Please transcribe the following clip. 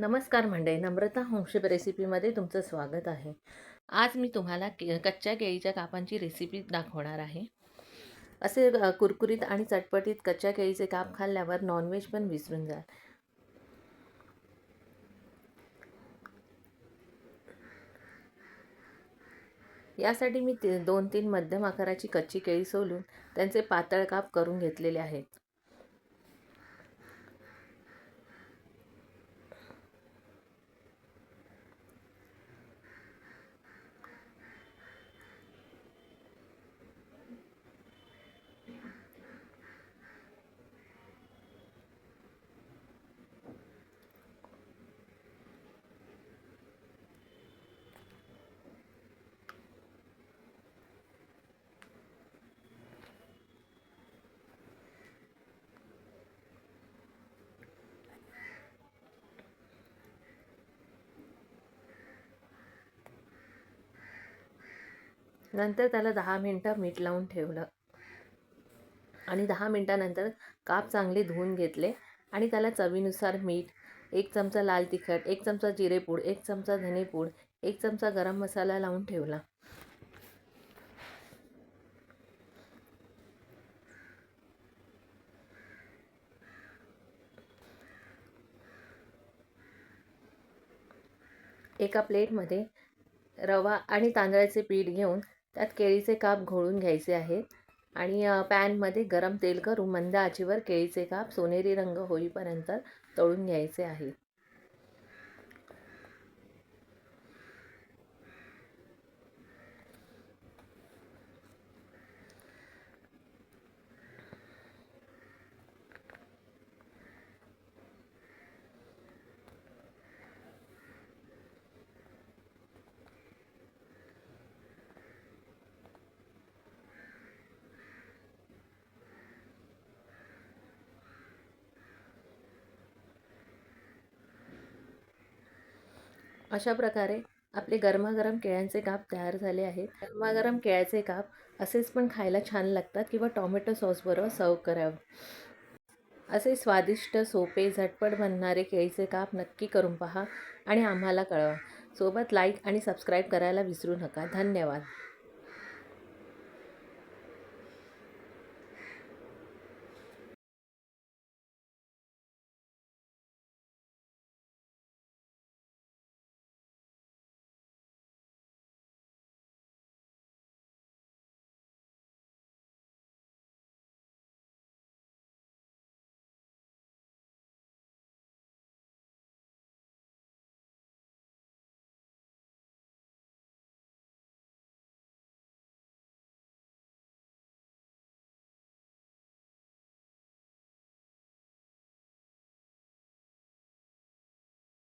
नमस्कार मंडळी नम्रता होमशेप रेसिपीमध्ये तुमचं स्वागत आहे. आज मी तुम्हाला के कच्च्या केळीच्या कापांची रेसिपी दाखवणार आहे. असे कुरकुरीत आणि चटपटीत कच्च्या केळीचे काप खाल्ल्यावर नॉनव्हेज पण विसरून जा. यासाठी मी ती दोन तीन मध्यम आकाराची कच्ची केळी सोलून त्यांचे पातळ काप करून घेतलेले आहेत. नंतर त्याला दहा मिनटं मीठ लावून ठेवलं. आणि दहा मिनटानंतर काप चांगले धुवून घेतले आणि त्याला चवीनुसार मीठ एक चमचा लाल तिखट एक चमचा जिरेपूड एक चमचा धनेपूड एक चमचा गरम मसाला लावून ठेवला. एका प्लेटमध्ये रवा आणि तांदळाचे पीठ घेऊन त्यात केळीचे काप घोळून घ्यायचे आहेत आणि पॅनमध्ये गरम तेल करून मंद आचेवर केळीचे काप सोनेरी रंग होईपर्यंत तळून घ्यायचे आहे अशा प्रकारे आपले गरमागरम केळ्यांचे काप तयार झाले आहेत. गरमागरम केळ्याचे काप असेच पण खायला छान लागतात किंवा टॉमॅटो सॉसबरोबर सर्व करावं. असे स्वादिष्ट सोपे झटपट बनणारे केळीचे काप नक्की करून पहा आणि आम्हाला कळवा. सोबत लाईक आणि सबस्क्राईब करायला विसरू नका. धन्यवाद.